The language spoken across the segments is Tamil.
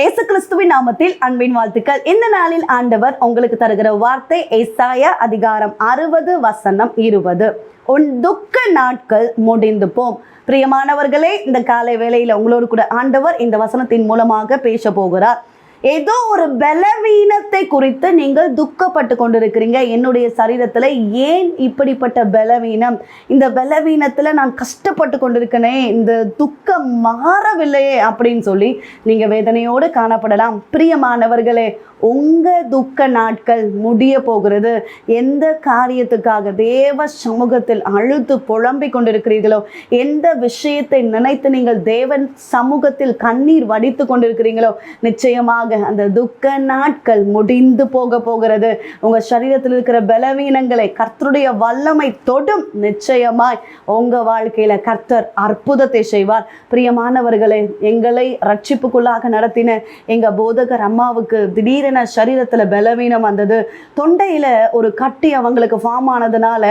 இயேசு கிறிஸ்துவின் நாமத்தில் அன்பின் வாழ்த்துக்கள். இந்த நாளில் ஆண்டவர் உங்களுக்கு தருகிற வார்த்தை ஏசாயா அதிகாரம் அறுபது வசனம் இருபது. உன் துக்க நாட்கள் முடிந்து போம். பிரியமானவர்களே இந்த காலை வேளையில உங்களோடு கூட ஆண்டவர் இந்த வசனத்தின் மூலமாக பேச போகிறார். ஏதோ ஒரு பலவீனத்தை குறித்து நீங்கள் துக்கப்பட்டு கொண்டிருக்கிறீங்க. என்னுடைய சரீரத்தில் ஏன் இப்படிப்பட்ட பலவீனம்? இந்த பலவீனத்தில் நான் கஷ்டப்பட்டு கொண்டிருக்கனே இந்த துக்கம் மாறவில்லையே அப்படின்னு சொல்லி நீங்கள் வேதனையோடு காணப்படலாம். பிரியமானவர்களே உங்கள் துக்க நாட்கள் முடிய போகிறது. எந்த காரியத்துக்காக தேவ சமூகத்தில் அழுத்து புலம்பிக் கொண்டிருக்கிறீர்களோ எந்த விஷயத்தை நினைத்து நீங்கள் தேவன் சமூகத்தில் கண்ணீர் வடித்து கொண்டிருக்கிறீங்களோ நிச்சயமாக அந்த துக்க நாட்கள் முடிந்து போக போகிறது. உங்கள் சரீரத்தில் இருக்கிற பலவீனங்களை கர்த்தருடைய வல்லமை தொடும் நிச்சயமாய் உங்கள் வாழ்க்கையில் கர்த்தர் அற்புதத்தை செய்வார். பிரியமானவர்களே எங்களை ரட்சிப்புக்குள்ளாக நடத்தின எங்கள் போதகர் அம்மாவுக்கு திடீரென சரீரத்தில் பலவீனம் வந்தது. தொண்டையில் ஒரு கட்டி அவங்களுக்கு ஃபார்ம் ஆனதுனால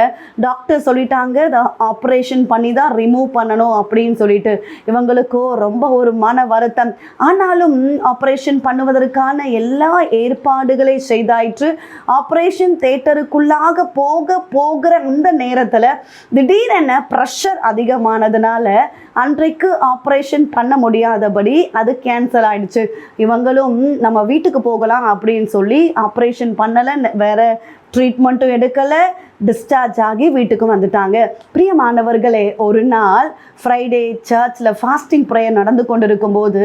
டாக்டர் சொல்லிட்டாங்க ஆப்ரேஷன் பண்ணி தான் ரிமூவ் பண்ணணும் அப்படின்னு சொல்லிட்டு. இவங்களுக்கோ ரொம்ப ஒரு மன வருத்தம். ஆனாலும் ஆப்ரேஷன் பண்ணுவதற்கான எல்லா ஏற்பாடுகளை செய்தாயிற்று. ஆப்ரேஷன் தேட்டருக்குள்ளாக போக போகிற இந்த நேரத்தில் திடீரென ப்ரெஷர் அதிகமானதுனால அன்றைக்கு ஆப்ரேஷன் பண்ண முடியாதபடி அது கேன்சல் ஆயிடுச்சு. இவங்களும் நம்ம வீட்டுக்கு போகலாம் அப்படின்னு சொல்லி ஆப்ரேஷன் பண்ணலை வேற ட்ரீட்மெண்ட்டும் எடுக்கலை. டிஸ்சார்ஜ் ஆகி வீட்டுக்கு வந்துட்டாங்க. பிரியமானவர்களே ஒரு நாள் ஃப்ரைடே சர்ச்சில் ஃபாஸ்டிங் ப்ரேயர் நடந்து கொண்டிருக்கும் போது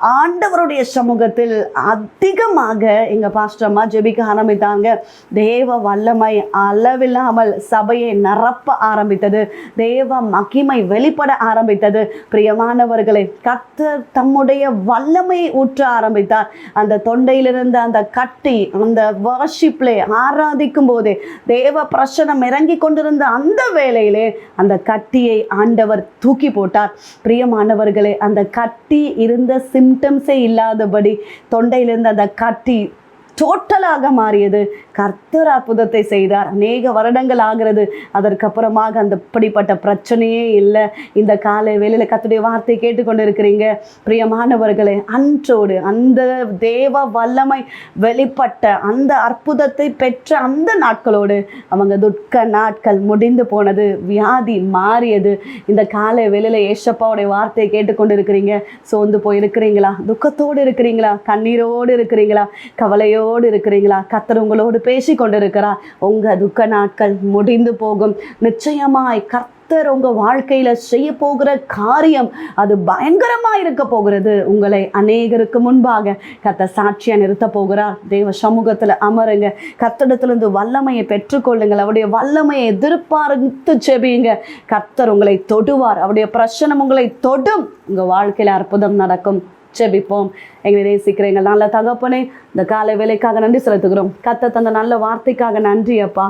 ஆண்டவருடைய சமூகத்தில் அதிகமாக எங்கள் பாஸ்டர்மா ஜெபிக்க ஆரம்பித்தாங்க. தேவ வல்லமை அளவில்லாமல் சபையை நிரப்ப ஆரம்பித்தது. தேவ மகிமை வெளிப்பட ஆரம்பித்தது. பிரியமானவர்களை கத்தர் தம்முடைய வல்லமையை ஊற்ற ஆரம்பித்தார். அந்த தொண்டையிலிருந்து அந்த கட்டி அந்த வர்ஷிப்லே ஆராதிக்கும் போதே தேவ பிரசனம் இறங்கி கொண்டிருந்த அந்த வேளையிலே அந்த கட்டியை ஆண்டவர் தூக்கி போட்டார். பிரியமானவர்களே அந்த கட்டி இருந்த சிம்டம்ஸே இல்லாதபடி தொண்டையிலிருந்து அந்த கட்டி டோட்டலாக மாறியது. கர்த்தர் அற்புதத்தை செய்தார். அநேக வருடங்கள் ஆகிறது. அதற்கப்புறமாக அந்த இப்படிப்பட்ட பிரச்சனையே இல்லை. இந்த காலை வேலையில் கத்துடைய வார்த்தை கேட்டுக்கொண்டு இருக்கிறீங்க பிரியமானவர்களே அன்றோடு அந்த தேவ வல்லமை வெளிப்பட்ட அந்த அற்புதத்தை பெற்ற அந்த நாட்களோடு அவங்க துட்க நாட்கள் முடிந்து போனது வியாதி மாறியது. இந்த காலை வேலையில் ஏஷப்பாவுடைய வார்த்தையை கேட்டுக்கொண்டு இருக்கிறீங்க சோர்ந்து போய் இருக்கிறீங்களா துக்கத்தோடு இருக்கிறீங்களா? கண்ணீரோடு இருக்கிறீங்களா? கவலையோடு இருக்கிறீங்களா? கத்தர் உங்களோடு பேசி கொண்டிருக்கிறார் உங்க துக்க நாட்கள் முடிந்து போகும். நிச்சயமாய் கர்த்தர் உங்க வாழ்க்கையில செய்ய போகிற காரியம் அது பயங்கரமா இருக்க போகிறது. உங்களை அநேகருக்கு முன்பாக கத்த சாட்சியா நிறுத்த போகிறார். தேவ சமூகத்துல அமருங்க. கத்தடத்திலிருந்து வல்லமையை பெற்றுக்கொள்ளுங்கள். அவருடைய வல்லமையை எதிர்பார்த்து செபியுங்க கர்த்தர் உங்களை தொடுவார். அவருடைய பிரச்சனை உங்களை தொடும். உங்க வாழ்க்கையில அற்புதம் நடக்கும். ஜெபிப்போம். எங்களை நேசிக்கிற எங்கள் நல்ல தகப்பனே இந்த காலை வேலைக்காக நன்றி செலுத்துகிறோம். கத்த தந்த நல்ல வார்த்தைக்காக நன்றி அப்பா.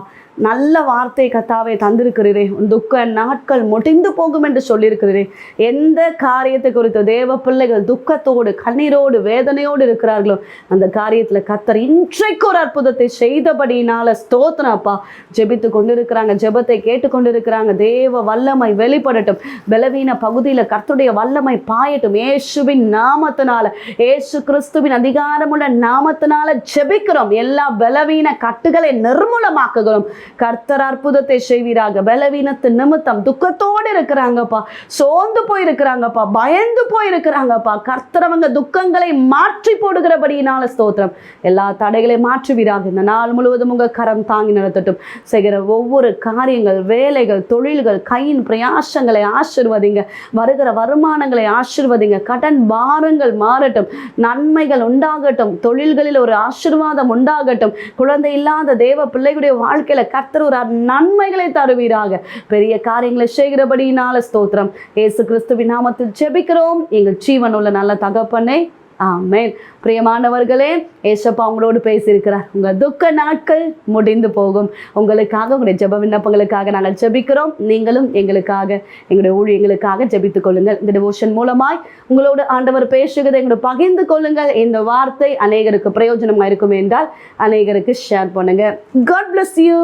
நல்ல வார்த்தை கத்தாவை தந்திருக்கிறீரே. உன் துக்க நாட்கள் முடிந்து போகும் என்று சொல்லியிருக்கிறீரே. எந்த காரியத்தை குறித்து தேவ பிள்ளைகள் துக்கத்தோடு கண்ணீரோடு வேதனையோடு இருக்கிறார்களோ அந்த காரியத்தில் கத்தர் இன்றைக்கு ஒரு அற்புதத்தை செய்தபடினால ஸ்தோத்திரப்பா ஜெபித்து கொண்டிருக்கிறாங்க ஜெபத்தை கேட்டுக்கொண்டிருக்கிறாங்க தேவ வல்லமை வெளிப்படட்டும். பலவீன பகுதியில் கர்த்துடைய வல்லமை பாயட்டும். ஏசுவின் நாமத்தினால ஏசு கிறிஸ்துவின் அதிகாரமுள்ள நாமத்தினால ஜெபிக்கிறோம். எல்லா பலவீன கட்டுகளை நிர்மூலமாக்குகிறோம். கர்த்தர் அற்புதத்தை செய்வீராக. பலவீனத்து நிமித்தம் துக்கத்தோடு இருக்கிறாங்கப்பா. சோர்ந்து போயிருக்கிறாங்கப்பா. பயந்து போயிருக்கிறாங்கப்பா. கர்த்தரவங்க துக்கங்களை மாற்றி போடுகிறபடியினால ஸ்தோத்திரம். எல்லா தடைகளையும் மாற்றுவீராக. இந்த நாள் முழுவதும் உங்கள் கரம் தாங்கி நடத்தட்டும். செய்கிற ஒவ்வொரு காரியங்கள் வேலைகள் தொழில்கள் கையின் பிரயாசங்களை ஆசிர்வதிங்க. வருகிற வருமானங்களை ஆசிர்வதிங்க. கடன் பாரங்கள் மாறட்டும் நன்மைகள் உண்டாகட்டும் தொழில்களில் ஒரு ஆசிர்வாதம் உண்டாகட்டும். குழந்தை இல்லாத தேவ பிள்ளைகளுடைய வாழ்க்கையில கர்த்தர் ஒரு நன்மைகளை தருவீராக. பெரிய காரியங்களை செய்கிறபடியினால ஸ்தோத்திரம். ஏசு கிறிஸ்துவின் நாமத்தில் ஜெபிக்கிறோம். எங்கள் ஜீவன் உள்ள நல்ல தகப்பனை ஆமேன். பிரியமானவர்களே ஏசப்பா உங்களோடு பேசியிருக்கிறார். உங்கள் துக்க நாட்கள் முடிந்து போகும். உங்களுக்காக உங்களுடைய ஜெப விண்ணப்பங்களுக்காக நாங்கள் ஜெபிக்கிறோம். நீங்களும் எங்களுக்காக எங்களுடைய ஊழியங்களுக்காக ஜெபித்துக் கொள்ளுங்கள். இந்த டிவோஷன் மூலமாய் உங்களோடு ஆண்டவர் பேசுகிறதை எங்களோட பகிர்ந்து கொள்ளுங்கள். இந்த வார்த்தை அநேகருக்கு பிரயோஜனமாக இருக்கும் என்றால் அநேகருக்கு ஷேர் பண்ணுங்கள் காட் பிளஸ் யூ